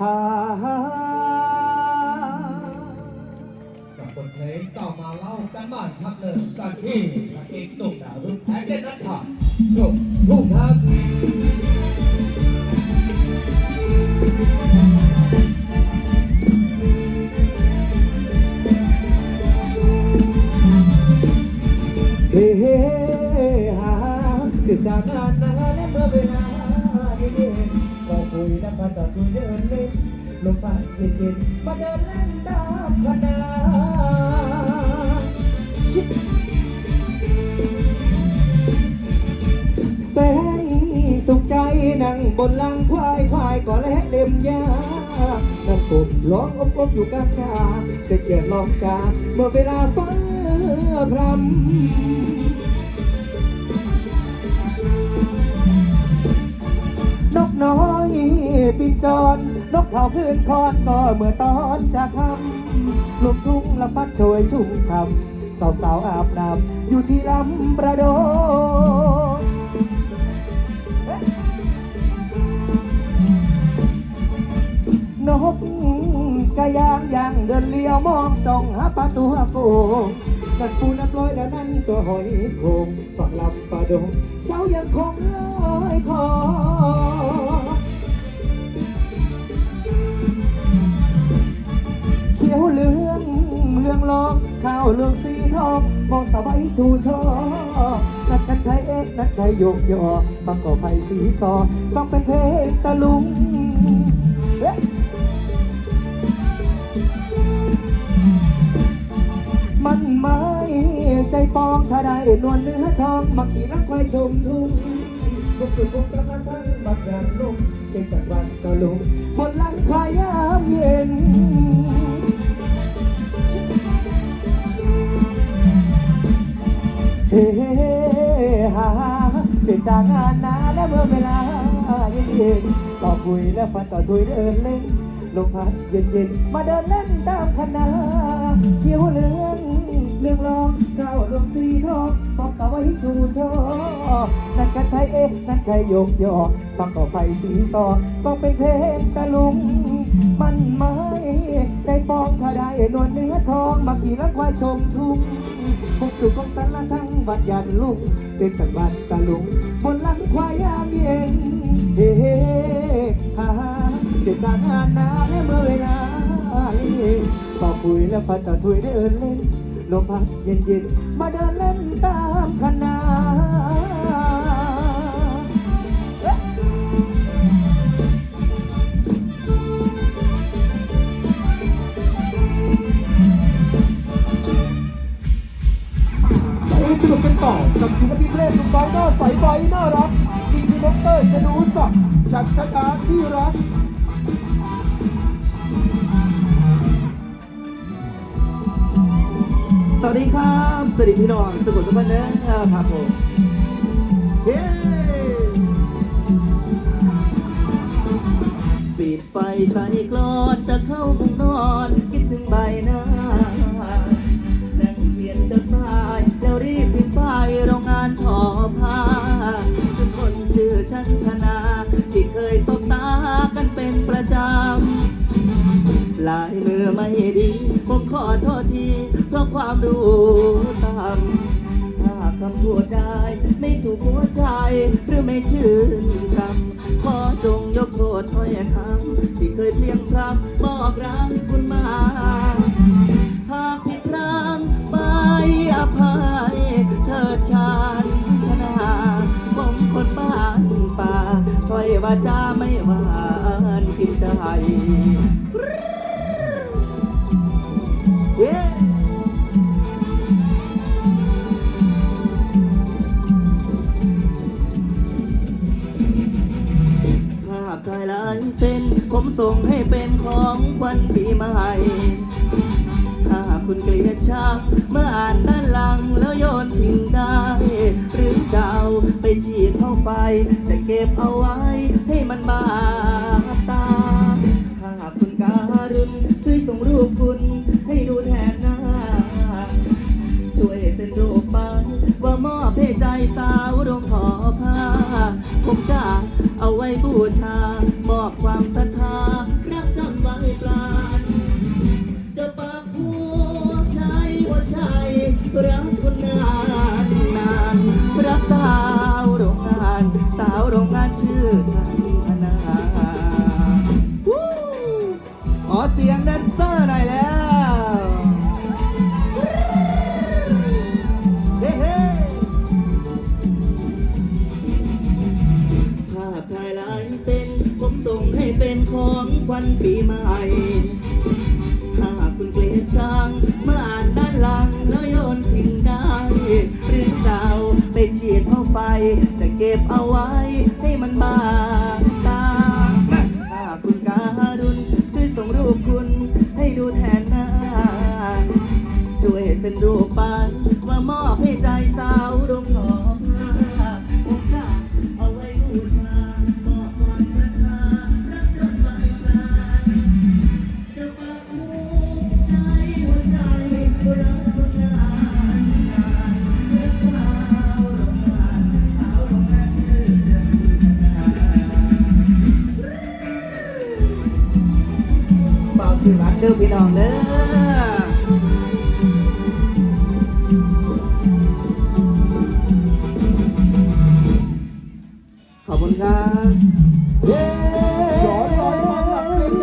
หากับบทเพลงต่อมาเล่ากันบ้านพักเดิมกันที่พระเอกตุกดาวรุ่งแพ้เจนนัทค่ะจบทุกทักเฮ้เฮ้หาสิจากงานนาและเมื่อเวลา คุยและพันต่อคุยเดินเล่นลมพัดเย็นๆมาเดินเล่นตามคณะชิแสนสุขใจนั่งบนหลังควายควายก็และเล็มยานั่งกบร้องอบอบอยู่กลางกาเสียเกียรร้องจาเมื่อเวลาฟ้าพรำนกน้อย ปินจรนกเขาขึ้นคอนก็เมื่อตอนจะคำลูกทุ่งละฟัดโชยชุ่มช่ำสาวสาวอาบน้ำอยู่ที่ลำประโดนกกะยางยางเดินเลี้ยวมองจ้องหาปลาตัวโกงนั่นปูนับร้อยแล้วนั่นตัวหอยโคงฝั่งลำปลาดงสาวยังคงลอยคอ ข้าวเหลืองสีทองมองสบายชูชอนัดกันไทยเอกนัดไทยโยกยอฟังก็ไผ่สีซอต้องเป็นเพลงตะลุงมันไม่ใจปองถ้าได้นวลเนื้อทองมักขี่รักควายชมทุ่งทุกสุดทุกสารทั้งบักยางลุงเก่งจากวันตะลุงบนหลังควายยามเย็น จากงานนาและเมื่อเวลาเย็นๆต่อคุยและฟันต่อคุยเดินเล่นลมพัดเย็นๆมาเดินเล่นตามคณะเขียวเหลืองเรื่องรองก้าวรวงสีทองฟอกสาวไว้ชูชอนั่นกันไทยเอ๊ะนั่นใครโยกยอฟังต่อไปสีซอต้องเป็นเพลงตะลุงมันไม่ใจปองถ้าได้นวลเนื้อทองมาขี่รักควายชมทุ่ง คงสุขคงสันละทั้งวัดยันลุงเป็นจังหวัดตะลุง บนหลังควายยามเย็นเฮ้เฮ้ฮ่าเสียจากงานนาและเมื่อเวลาเป่าปุยแล้วพัดจะถุยเดินเล่นลมพัดเย็นเย็นๆ มาเดินเล่นตามคณะ สวัสดีครับ สวัสดีพี่น้องสุขุมทุกคนนะครับผมเย้ปิดไฟใส่กลอนจะเข้ามุงนอนคิดถึงใบหน้านั่งเพียนจดหมายแล้วรีบพิมพ์ไปโรงงานทอผ้าทุกคนชื่อฉันธนา ที่เคยตบตากันเป็นประจำ ลายมือไม่ดี ผมขอโทษที เพราะความรู้ต่ำถ้าคำพูดได้ไม่ถูกหัวใจหรือไม่ชื่นชำขอจงยกโทษถ้อยคำที่เคยเพียงพรำบอกรักคุณมา หากผิดพลาดไปอภัยเธอชาญธนาผมคนบ้านป่าถ้อยวาจาไม่หวานกินใจายลายเส้น ผมส่งให้เป็นของขวัญปีใหม่ถ้าคุณเกลียดชังเมื่ออ่านด้านหลังแล้วโยนทิ้งได้ หรือจะเอาไปฉีดเข้าไป จะเก็บเอาไว้ให้มันบาด มอบให้ใจสาวรวงทอผ้าผมจะเอาไว้บูชามอบความศรัทธา รักจำไว้ปลาจะปากหัวใจหัวใจรักคนนาน ของวันปีใหม่หากคุณเกลียดชังเมื่ออ่านด้านหลังแล้วโยนทิ้งได้ หรือเจ้าไปฉีดเข้าไฟจะเก็บเอาไว้ให้มันบา ที่รักเด้อพี่น้องเด้อ